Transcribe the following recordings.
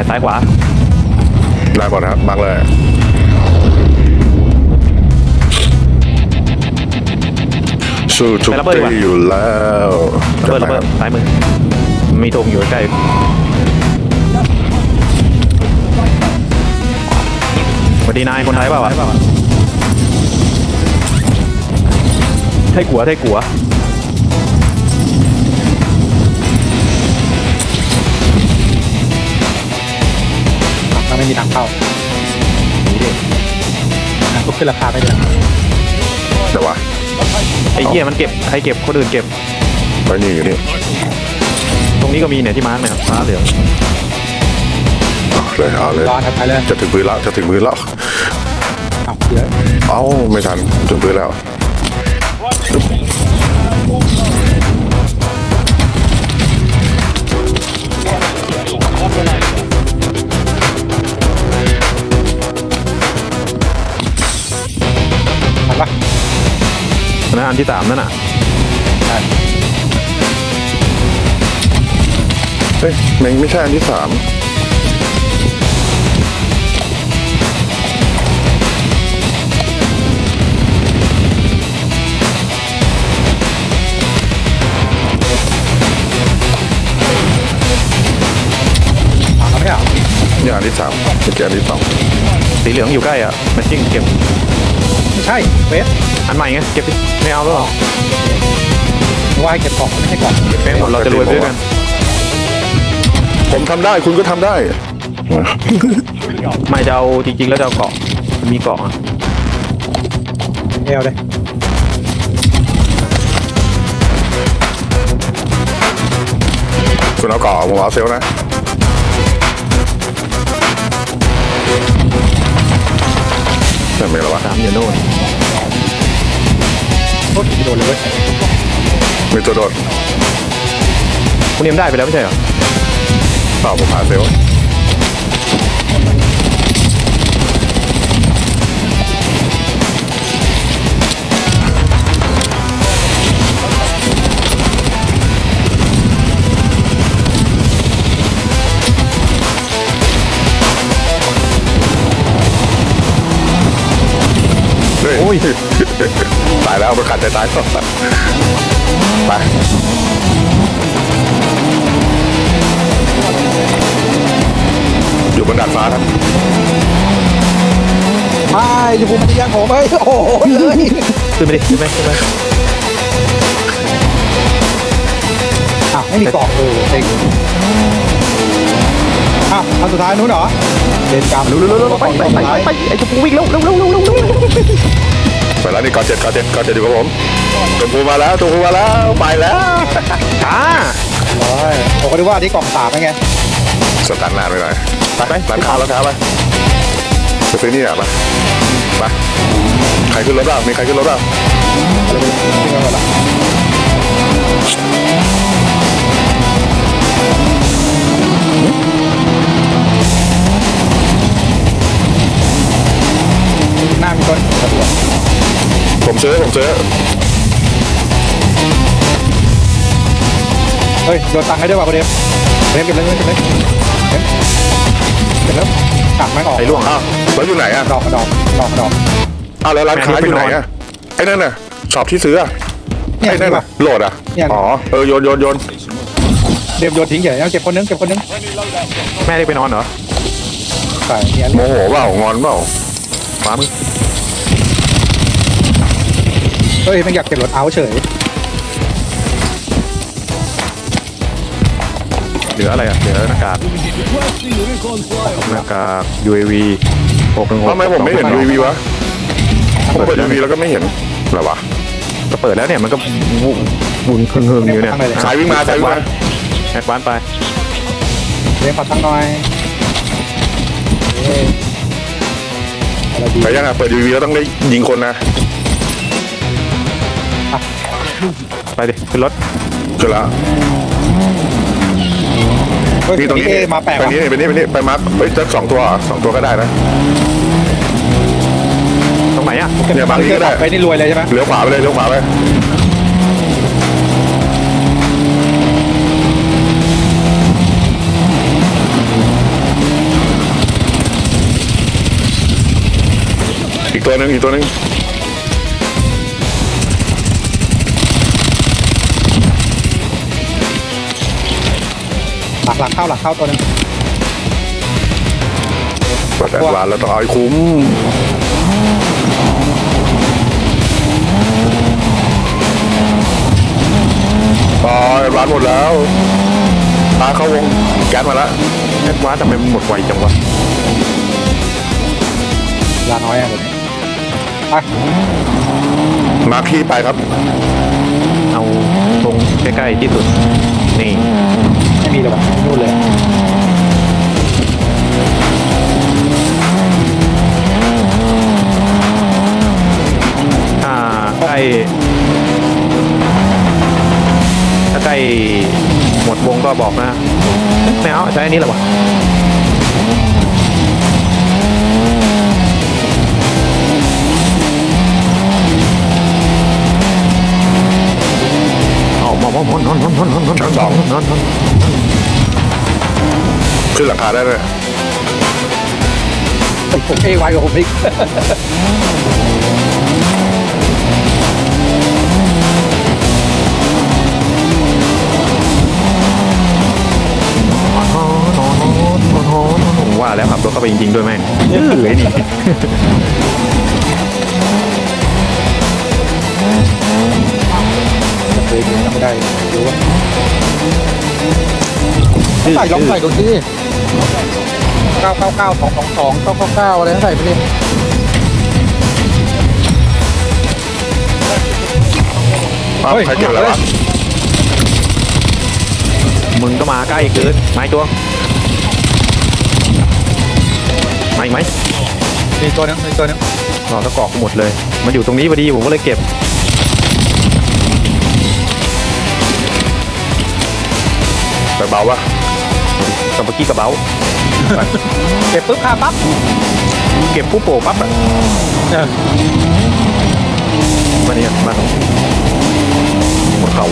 ายซ้ายขวาได้หมดนะครับบังเลยสู้ทุกปีอยู่แล้วระเบิดระเบิดซ้ายมือ มีธงอยู่ใกล้สวัสดีนายคนไทยเปล่าวะไทยกัวไทยกัว ไม่มีทางเข้าก็ขึ้นราคาไปเลยเดี๋ยววะไอ้เหี้ยมันเก็บใครเก็บคนอื่นเก็บ ไปนี่อยู่นี่ตรงนี้ก็มีเนี่ยที่มาร์กเนี่ยฟ้าเหลืองเอาเลยเอาเลย ร้อนครับไปเลยจะถึงพื้นแล้วจะถึงพื้นแล้วเอาเยอะ เอ้าไม่ทันถึงพื้นแล้ว นะอันที่สามนั่นน่ะใช่เฮ้ยแม่งไม่ใช่อันที่สามถามแล้วไม่เอานี่อันที่สามเมื่อกี้อันที่สองสีเหลืองอยู่ใกล้อะมันจิ้งเก็บ ไม่ใช่เวสอันใหม่ไงเก็บดิไม่เอาแล้วเหรอว่าให้เก็บกล่องไม่ใช่กล่องเก็บแม่งหมดเราจะรวยไปด้วยกัน ผมทำได้คุณก็ทำได้ ไม่จะเอาจริงๆ แล้วจะเอาเกาะมีเกาะอะเอวเลยคุณเอาเกาะผมเอาเซลลนะ เป็นอะไรวะสามอยู่โน่นโคตรโดนเลยเว้ยมีตัวโดดคุณเนียมได้ไปแล้วไม่ใช่เหรอเปล่าผมหาเซลล ยโอ้ยตายแล้วมันขาดใจตายต่อไปอยู่บนดาดฟ้าครับไม่อยู่ภูมิปัญญาผมเฮ้ยโอ้โหเลยขึ้นไปดิขึ้นไปขึ้นไปอ้าวไม่มีกล่องเออเต็งอ้าวอันสุดท้ายนู้นเหรอเดนกรรมเร็วเร็วเร็วไปไปไปไปไปไอ้ชมพูวิ่งเร็วเร็วเร็วเร็วเร็วเร็ว ไปแล้วนี่กอเจ็ดกอเจ็ดกอเจ็ดอยู่กับผมตัวภูมาแล้วตัวภูมาแล้วไปแล้วช้าร้อยผมก็ดูว่าที่กล่องสามเป็นไงสตาร์ทนานไปหน่อยไปไปร้านค้าร้านค้าไปไปซื้อนี่อะไปไปใครขึ้นรถบ้างมีใครขึ้นรถบ้าง ซื้อผมซื้อเฮ้ยโดนตังค์ให้ด้วยว่ะประเดี๋ยวเดี๋ยวเก็บเลยเก็บเลยเก็บเก็บแล้วตังค์ไม่ออกไอ้ล่วงอ้าวแล้วอยู่ไหนอะดอกดอกดอกดอกอ้าวแล้วร้านค้าอยู่ไหนอะไอ้นั่นน่ะช็อปที่ซื้ออะเนี่ยไอ้นั่นนี่น่ะป่ะโหลดอะเนี่ยอ๋อเออโยนโยนโยนเดี๋ยวโยนทิ้งเฉยเอาเก็บคนนึงเก็บคนนึงแม่ได้ไปนอนเหรอใส่เนี่ยโมโหเปล่างอนเปล่าขวามือ เฮ้ยมันอยากเก็บรถเอาเฉย เหลืออะไรอะ เหลือหน้ากากหน้ากาก UAV หกหนึ่งหกทำไมผมไม่เห็นวีวีวะผมเปิดวีวีแล้วก็ไม่เห็นเหรอวะก็เปิดแล้วเนี่ยมันก็วุ่นวุ่นเฮิงๆอยู่เนี่ยตั้งเลยสายวิ่งมาสายวิ่งมาแอดวานไปเดี๋ยวขอตั้งหน่อยเฮ้ยอะไรดีไปยังอะเปิดวีวีแล้วต้องได้ยิงคนนะ ไปดิขึ้นรถเจอละนี่ตรงนี้มาแปลไปนี้ไปนี่ไปนี่ไปมาร์คเฮ้ยเจะสองตัวเหรอสองตัวก็ได้นะ ตรงไหนอะเนี่ยบางทีก็ได้ ไปนี่รวยเลยใช่ไหมเลี้ยวขวาไปเลยเลี้ยวขวาไปอีกตัวหนึ่งอีกตัวหนึ่ง หลักหลักเข้าหลักเข้าตัวหนึงกดแอดวานแล้วต้องเอาให้คุ้มตายร้านหมดแล้วตาเข้าวงแก๊สมาแล้วแอดวานซ์ทำไมมันหมดไวจังวะลาน้อยอะผมไปมาร์คที่ไปครับ เอาตรงใกล้ๆที่สุด นี่ ไม่มีเลยว่ะนู่นเลยถ้าใกล้ถ้าใกล้หมดวงก็บอกนะไม่เอาใช้อันนี้แหละวะเอามามามานอนนอนนอนนอนนอนชั้นสองนอนนอน ขึ้นหลังคาได้เลยผมเอไวกว่าผมอีกผมว่าแล้วขับรถเข้าไปจริงๆด้วยแม่งเอ้ยนี่เคยจำไม่ได้รู้ว่าใส่ลองใส่ดูสิ เก้าเก้าเก้าสองสองสองเก้าเก้าเก้าอะไรใส่ไปดิอ้าวเฮ้ยใครเก็บแล้ววะมึงก็มาใกล้เกินไม้ตัวมาอีกไหมมีตัวนึงมีตัวนึงเราตะกอกหมดเลย มันอยู่ตรงนี้พอดีผมก็เลยเก็บแต่เบาวะ ตะบกี้กระเป๋าเก็บปุ๊บคาปั๊บเก็บผู้โป่ปั๊บอะเออมาเนี่ยมาตรงบนเขา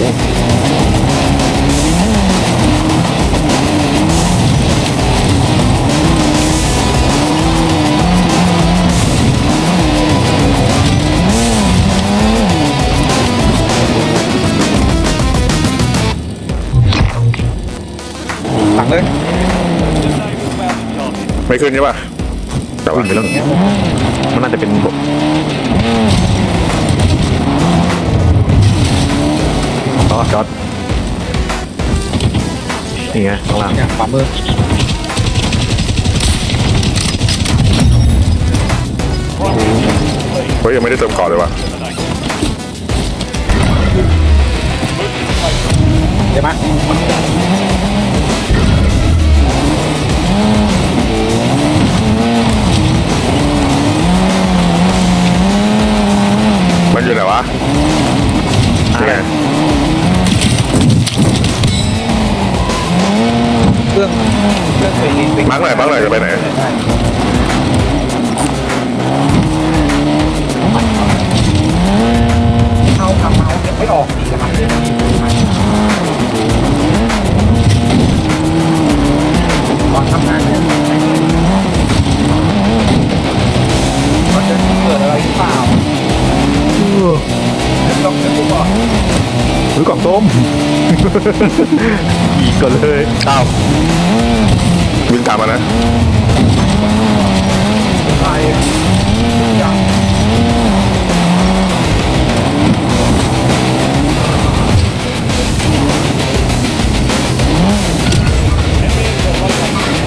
เลย ไม่ขึ้นใช่ป่ะแต่ว่าวิ่งไปแล้วมันน่าจะเป็นบกอ๋อจอดนี่ไงข้างล่างเนี่ยขวามือเฮ้ยยังไม่ได้เติมก่อนเลยวะเดี๋ยวมา มันอยู่ไหนวะนี่ไงเครื่องเครื่องเป็นเป็นมาร์กหน่อยมาร์กหน่อยจะไปไหน เอาทำเมาส์ไม่ออกดีนะครับ หรือกล่องส้ม อีกก่อนเลยอ้าววิ่งตามมานะไปยัง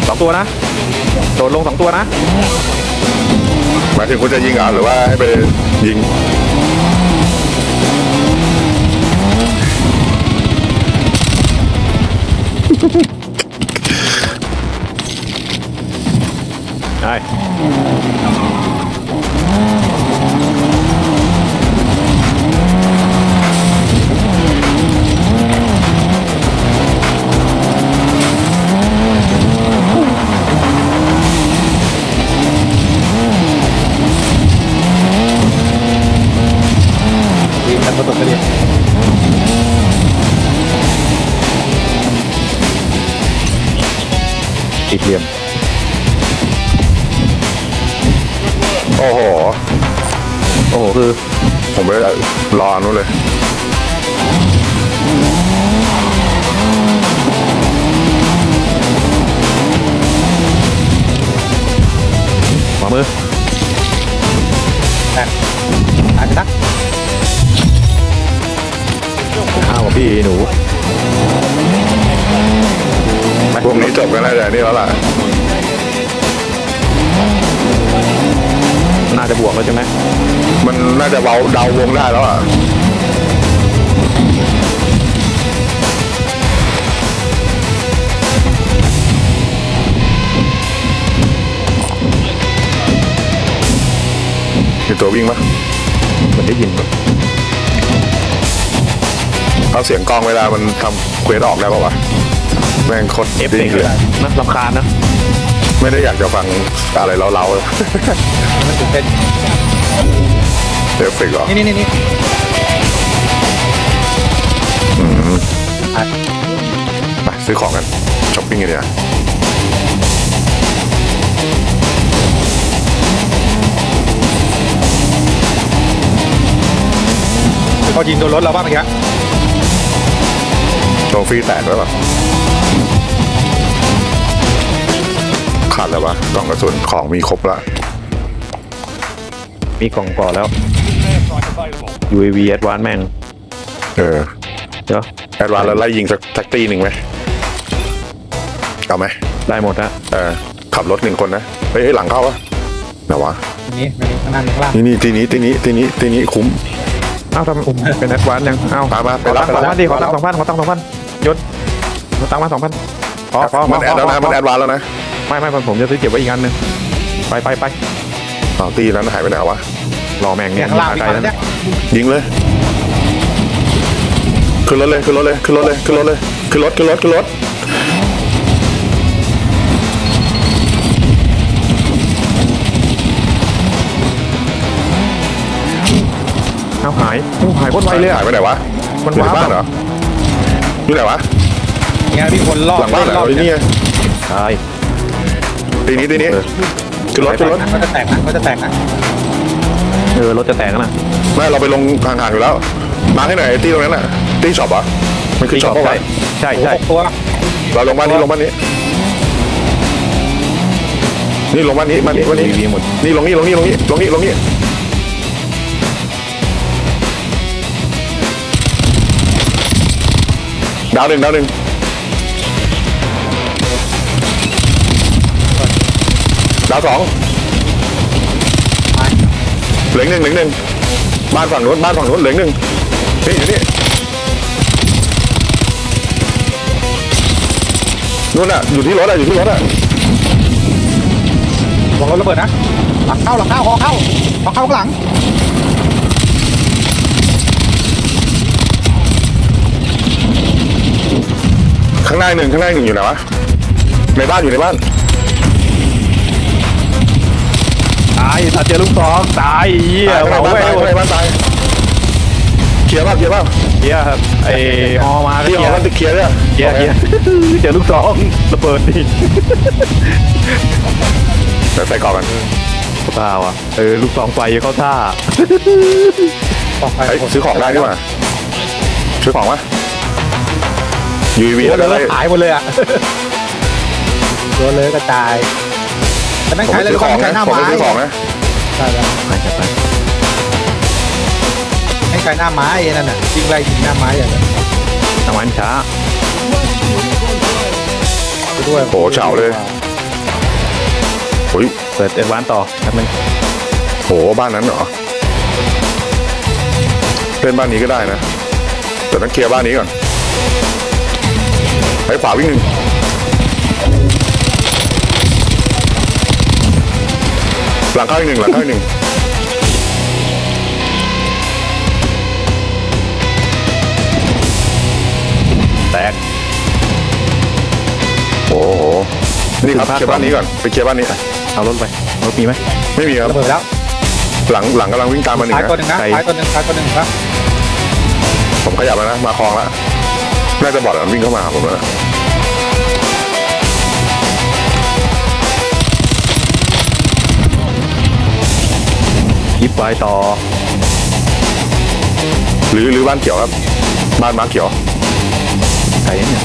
สองตัวนะ โดดลงสองตัวนะ หมายถึงคุณจะยิงเหรอหรือว่าให้ไปยิง ได้ดี ติดเหลี่ยม โอ้โห โอ้โห คือ ผมไปรอนู้นเลยขวามือแต่ตายไปสักอ้าวพี่หนู พวกนี้จบกันแล้วแต่นี่แล้วล่ะ น่าจะบวกแล้วใช่ไหม มันน่าจะเบาเดาวงได้แล้วอะมีตัววิ่งปะเหมือนได้ยินแบบเอาเสียงกล้องเวลามันทำเควสออกได้ปะวะ แม่งโคตรเอฟเฟดีกต์เลยนะลำคาญนะไม่ได้อยากจะฟังอะไรเล้าๆเลยมันตื่นเต้นเอฟเฟกต์เหรอนี่นี่นี่นี่อะไปซื้อของกันช้อปปิ้งกันเนี่ยเขายิงโดนรถเราบ้างเมื่อกี้โทฟรีแตกแล้วปะ ขาดแล้ววะกล่องกระสุนของมีครบละมีกล่องก่อนแล้ว UAV Advance แม่งเออเดี๋ยวแอดวานแล้วไล่ยิงสักสักตีหนึ่งไหมเอาไหมได้หมดนะเออขับรถหนึ่งคนนะเฮ้ยเฮ้ยหลังเข้าปะไหนวะนี่นี่ข้างหน้านี่ข้างล่างนี่นี่ตีนี้ตีนี้ตีนี้ตีนี้คุ้มอ้าวทำไมอุ้มเป็น Advance ยังอ้าวมามาไปขอรัตับงค์ไปสองรับพันดิขอตังค์สองพันขอตังค์สองพันยศขอตังค์มาสองพันพอพอพมันแอดแล้วนะพมันแอดวานแล้วนะ ไม่ไม่ผมจะซื้อเก็บไว้อีกอันหนึ่งไปไปไปอ้าวตีนั้นหายไปไหนวะรอแม่งเนี่เนี่ยยข้างล่างมีไกลคนแล้วเนี่ยยิงเลยขึ้นรถเลยขึ้นรถเลยขึ้นรถเลยขึ้นรถเลยขึ้นรถขึ้นรถขึ้นรถเอาหายโอ้หายโคตรไวเลยอะหายไปไหนวะมันอยู่ในว้าบ้านเหรออยู่ไหนวะเนี่ยมีคนรอบหลังบ้านเหรรออบไอ้นี่ไงใช่ ตีนี้ตีนี้ขึ้นรถขึ้นรถเขาจะแตกนะเขาจะแตกนะเออรถจะแตกแล้วนะไม่เราไปลงห่างๆอยู่แล้ว มาให้หน่อยไอ้ตีตรงนั้นน่ะตีช็อปเหรอมันคือช็อปปะใช่วะใช่โอ้โหใช่หกตัวเราลงบ้านนี้ลงบ้านนี้ นี่ลงบ้านนี้บ้านนี้บ้านนี้วีหมดนี่ลงนี่ลงนี่ลงนี่ลงนี่ลงนี่ดาวหนึ่งดาวหนึ่ง ดาวสองตายเหลืองหนึ่งเหลืองหนึ่งบ้านฝั่งนู้นบ้านฝั่งนู้นเหลืองหนึ่งนี่อยู่นี่นู่นน่ะอยู่ที่รถอะอยู่ที่รถอะวางรถระเบิดนะ หลังเข้าหลังเข้าคอเข้าคอเข้าข้างหลังข้างหน้าหนึ่งข้างหน้าหนึ่งอยู่ไหนวะในบ้านอยู่ในบ้าน ตายถ้าเจอลูกสองตายเหี้ยตายเผาข้างในไว้บ้านตายข้างในบ้านตายเคลียร์ป่ะเคลียร์ป่ะเหี้ยครับไอ้ฮอมาก็ที่เหี้หยอมันเคลียร์เนี่ยเหี้ยเหี้ยเจอลูกสองระเบิดดิเดี๋ยวใส่กรอบกันเปล่าอะเออลูกสองไฟเข้าท่าต่อไปเฮ้ยซื้อของได้ดีกว่าซื้อของวะ UAV โดแล้นวเลได้ยหายหมดเลยอะโดนเลยกระจาย แต่นั่งผมใช้ไปเลยซื้อก็ของใช้นะหน้าผมไม้ไปซื้อของนะใช่แล้วไปจัดไปให้ใช้หน้าไม้ไอ้นั่นน่ะยิงไล่ยิงหน้าไม้อย่างเงี้ยทำงานช้าไปด้วยโหเฉาเลย โอ้ยเปิดเอ็ดวานต่อแป๊บนึงโหบ้านนั้นเหรอเล่นบ้านนี้ก็ได้นะแต่ต้องเคลียร์บ้านนี้ก่อนไปขวาวิ่งหนึ่ง หลังเข้าอีกหนึ่งหลังเข้าอีกหนึ่งแตกโอ้โหนี่ครับเคลียร์บ้านนี้ก่อนไปเคลียร์บ้านนี้เอารถไปรถมีไหมไม่มีครับระเบิดแล้วหลังหลังกำลังวิ่งตามมาหนึ่งท้ายนะตัวหนึ่งนะใครท้ายตัวหนึ่งท้ายตัวหนึ่งครับผมขยับแล้วนะมาคลองแล้วน่าจะบอดมันวิ่งเข้ามาหาผมแล้วนะ ยิบไปต่อ หรือหรือบ้านเขียวครับ บ้านม้าเขียวไก่เนี่ย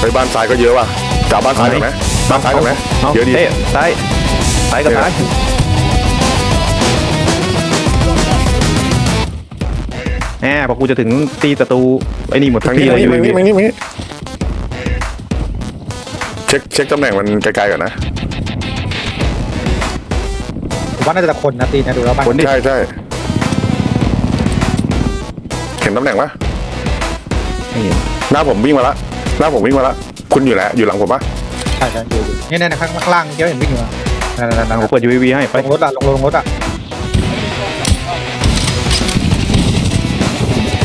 ไปบ้านซ้ายก็เยอะว่ะจะเอาบ้านซ้ายหน่อยไหมบ้านซ้ายหน่อยไหมเอาเยอะดีเต้ซ้ายซ้ายกับซ้ายแหมพอกูจะถึงตีศัตรูไอ้นี่หมดทุทากงทีนี้เลยทางนี้ทางนี้ทางนี้เช็คเช็คตำแหน่งมันไกลๆก่อนนะผม ว่าน่าจะตะคนนะตีนะดูแล้วบ้านคนดิใช่ใช่เห็นตำแหน่งปะไม่เห็นหน้าผมวิ่งมาละหน้าผมวิ่งมาละคุณอยู่แล้วอยู่หลังผมปะใช่ใช่อยู่อยู่เนี่ยเนี่ยข้างข้างล่างเที่ยวเห็นวิ่งอยู่อะนั่นนั่นนั่นผมเปิด UAV ให้ไปลงรถอะลงลงรถอะ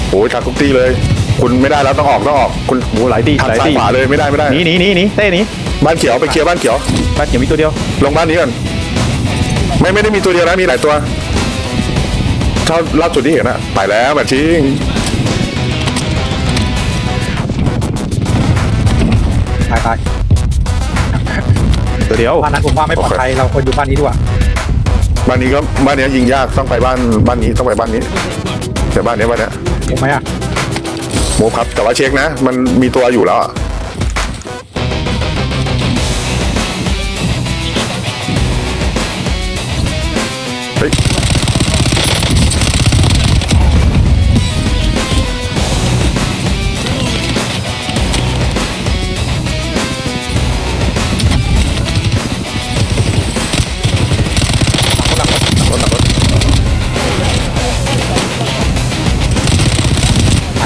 โอ้ยทักทุกตีเลย คุณไม่ได้แล้วต้องออกต้องออก คุณโอ้หลายตีทางหลายซ้ายตีขวาเลยไม่ได้ไม่ได้หนีหนีหนีหนีเต้หนีบ้านเขียวไปเคลียร์บ้านเขียว บ้านเขียวมีตัวเดียวลงบ้านนี้ก่อน ไม่ไม่ได้มีตัวเดียวนะมีหลายตัวเท่าล่าสุดที่เห็นอะไปแล้วแบบชิงตายตายตัวเดียวบ้านนั้นผมว่าไม่ปลอดภัยเราควรอยู่บ้านนี้ดีกว่าบ้านนี้ก็บ้านนี้ยิงยากต้องไปบ้านบ้านนี้ต้องไปบ้านนี้ แต่บ้านนี้บ้านนี้ถูกไหมอะโมครับแต่ว่าเช็คนะ มันมีตัวอยู่แล้วอะ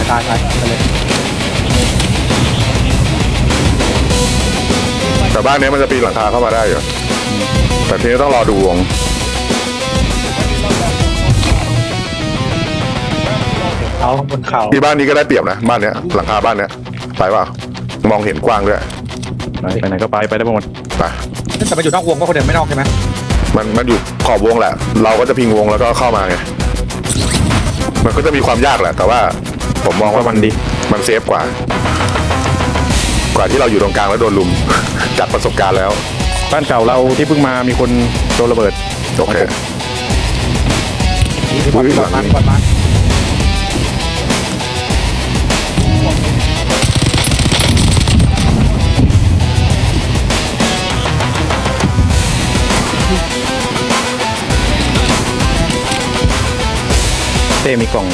ตายตายตายไปเลยแต่บ้านนี้มันจะปีนหลังคาเข้ามาได้อยู่แต่ทีนี้ต้องรอดูวงเอาบนเขาที่บ้านนี้ก็ได้เปรียบนะบ้านเนี้ยหลังคาบ้านเนี้ยไปเปล่ามองเห็นกว้างด้วยไปไปไหนก็ไปไปได้หมดไปแต่มันอยู่นอกวงก็คนเดินไม่นอกใช่ไหมมันมันอยู่ขอบวงแหละ เราก็จะพิงวงแล้วก็เข้ามาไงมันก็จะมีความยากแหละ แต่ว่า ผมมองว่ามันดี มันเซฟกว่า กว่าที่เราอยู่ตรงกลางแล้วโดนลุม จากประสบการณ์แล้ว บ้านเก่าเราที่เพิ่งมามีคนโดนระเบิดโอเคมีบอลมีบอลมามีบอลมาเต้มีกล่อง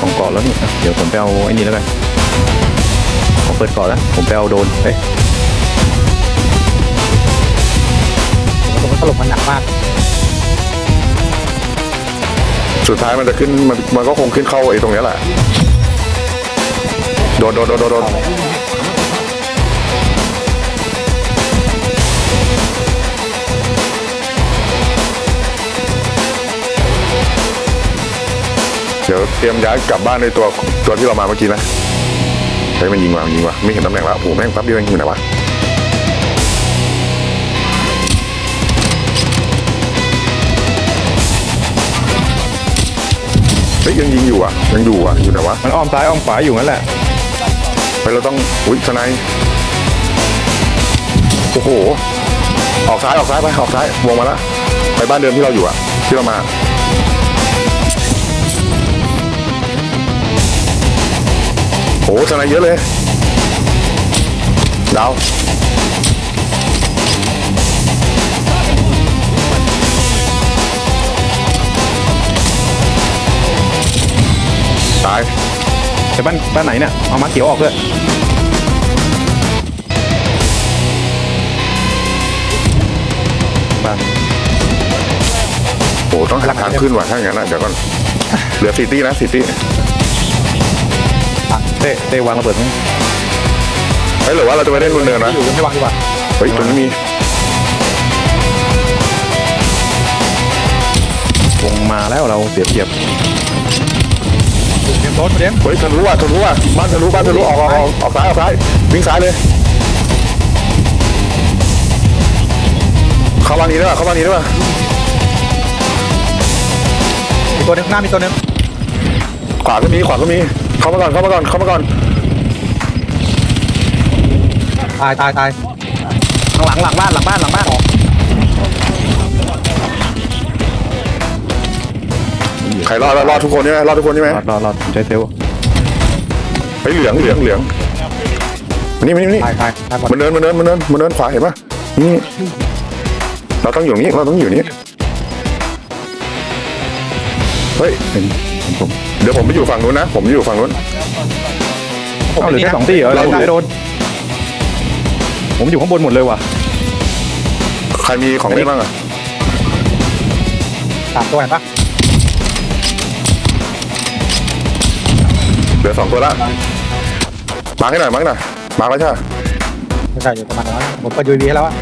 กล่องเกาะแล้วนี่อะเดี๋ยวผมไปเอาไอ้นี่แล้วกันผมเปิดเกาะแล้ว ผมไปเอาโดนเอ้ยผมว่าตลบมันหนักมาก สุดท้ายมันจะขึ้นมันมันก็คงขึ้นเข้าไอ้ตรงเนี้ยแหละ โดนโดนโดนโดนโด เดี๋ยวเตรียมย้ายกลับบ้านในตัวตัวที่เรามาเมื่อกี้นะเฮ้ยมันยิงว่ะมันยิงว่ะไม่เห็นตำแหน่งแล้วโอ้โหแม่งแป๊บเดียวเองอยู่ไหนวะเฮ้ยยังยิงอยู่อะยังอยู่อะอยู่ไหนวะมันอ้อมซ้ายอ้อมขวาอยู่นั่นแหละไปเราต้องอุ้ยสไนด์โอ้โหออกซ้ายออกซ้ายไปออกซ้ายวงมาแล้วไปบ้านเดิมที่เราอยู่อะที่เรามา โอ้โหสไนด์เยอะเลยดาวตายแต่บ้านบ้านไหนเนี่ย เอามาเขียวออกเลยบ้านโอ้โหต้องหาทางขึ้นว่ะถ้าอย่างนั้นอะเดี๋ยวก่อน เหลือซิตี้นะซิตี้เต้เต้วางระเบิดมั้ยเฮ้ยหรือว่าเราจะไปเล่นบนเนินนะอยู่ยังไม่วางดีกว่าเฮ้ยตรงนี้มีวงมาแล้วเราเสียเปรียบเตรียมรถเตรียมเฮ้ยทะลุว่ะทะลุว่ะบ้านทะลุบ้านทะลุออกออกออกออกซ้ายออกซ้ายวิ่งซ้ายเลยเข้าบ้านนี้ได้ป่ะเข้าบ้านนี้ได้ป่ะมีตัวหนึงหน้ามีตัวหนึง ขวาก็มีขวาก็มีเข้ามาก่อนเข้ามาก่อนเข้ามาก่อนตายตายตายข้างหลังหลังบ้านหลังบ้านหลังบ้านใครรอดรอดทุกคนใช่ไหมรอดทุกคนใช่ไหมรอดรอดรอดผมใช้เซลล์ไอ้ยเหลืองเหลืองเหลืองมานี่มานี่มานี่ตายตายตายหมดมันเดินมันเดินมันเดินมันเดินขวาเห็นปะนี่เราต้องอยู่นี่เราต้องอยู่นี่เฮ้ยเป็นผมผมเดี๋ยวผมไปอยู่ฝั่งนู้นนะ ผมอยู่ฝั่งนู้นเอาเหลือแค่สองที่เหรอเราเราไม่โดน ผมอยู่ข้างบนหมดเลยว่ะ ใครมีของเล่นบ้างอะสามตัวเห็นปะเหลือสองตัวละมาร์คให้หน่อยมาร์คหน่อยมาร์คแล้วใช่ปะไม่ใช่อยู่ประมาณนั้นผมเปิดยูวีแล้วอะ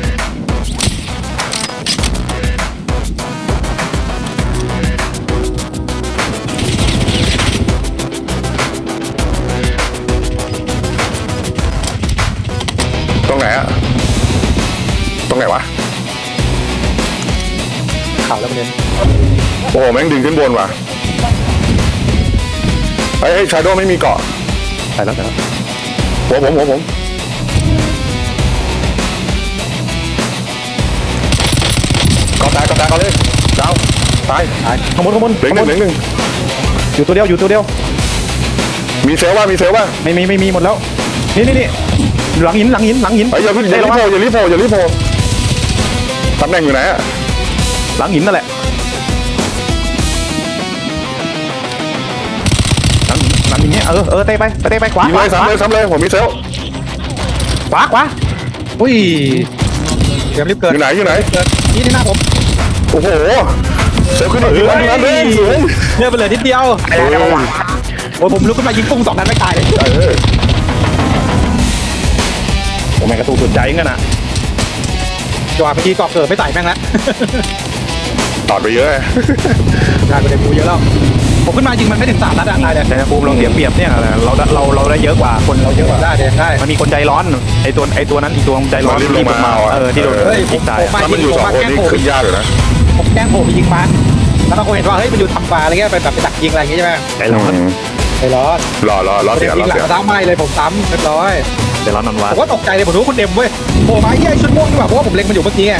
รงไหนอะตรงไหนวะเข่าแล้วประเด็นโอ้โหแม่งดึงขึ้นบนว่ะเฮ้ยชาโดไม่มีเกาะใส่แล้วใส่แล้วหัวผมหัวผมเกาะตายเกาะตายเขาเลยดาวตายตายข้างบนข้างบนเหลืองหนึ่งเหลืองหนึ่งอยู่ตัวเดียวอยู่ตัวเดียว มีเซลลว่ามีเซลลว่าไม่มีไม่มีหมดแล้ว นี่นี่นี่ หลังหินหลังหินหลังหินเฮ้ยอย่าเพิ่งอย่ารีบโผล่อย่ารีบโผล่อย่ารีบโผล่ตำแหน่งอยู่ไหนอะหลังหินนั่นแหละหลังหินหลังหินเนี้ยเออเออเตะไปเตะไปขวายิงขวาเลยซ้ำเลยซ้ำเลยผมมีเซลลขวาขวาอุ้ยเตรียมรีบเกิอนยู่ไหนอยู่ไหน เกินนี่ที่หน้าผมโอ้โหเซลลขึ้นอีกทีนั้นทีนั้นเลยสวยเนี่ยไปเหลือนิดเดียวเฮ้ยโอ้ยผมลุกขึ้นมายิงปุ้งสองนัดไม่ตายเลย เออ ผมแม่งกระตูกสุดใจงั้นน่ะจังหวะเมื่อกี้กรอบเกิดไม่ใส่แม่งแล้ว ตอดไปเยอะได้ไปเลยบูเยอะแล้ว ผมขึ้นมายิงมันไม่ถึงสามนัดอะตายเลยแต่ภูมิเราเสียเปรียบเนี่ยเราได้เราเราได้เยอะกว่าคนเราเยอะกว่าได้เดนได้ มันมีคนใจร้อนไอตัวไอตัวนั้นอีกตัวใจร้อนมันรีบลงมาเอาอะเออที่โดนเออยิงตายอะถ้ามันอยู่สองคนนี่ขึ้นยากอยู่นะผมแกล้งโผล่ไปยิงมันแล้วบางคนเห็นว่าเฮ้ยมันอยู่ทำปลาอะไรเงี้ยไปแบบไปดักยิงอะไรอย่างงี้ใช่ไหมใจร้อนไปรอดรอรอรอเสียรยิองหลังเสียกระซ้ำไม่เลยผมซ้ำเรียบร้อย ใจร้อนนอนวะผมก็ตกใจเลยผมรู้ว่าคุณเดมเว้ยโผล่มาไอ้เหี้ยชุดม่วงดีกว่าเพราะว่าผมเล็งมันอยู่เมื่อกี้ไง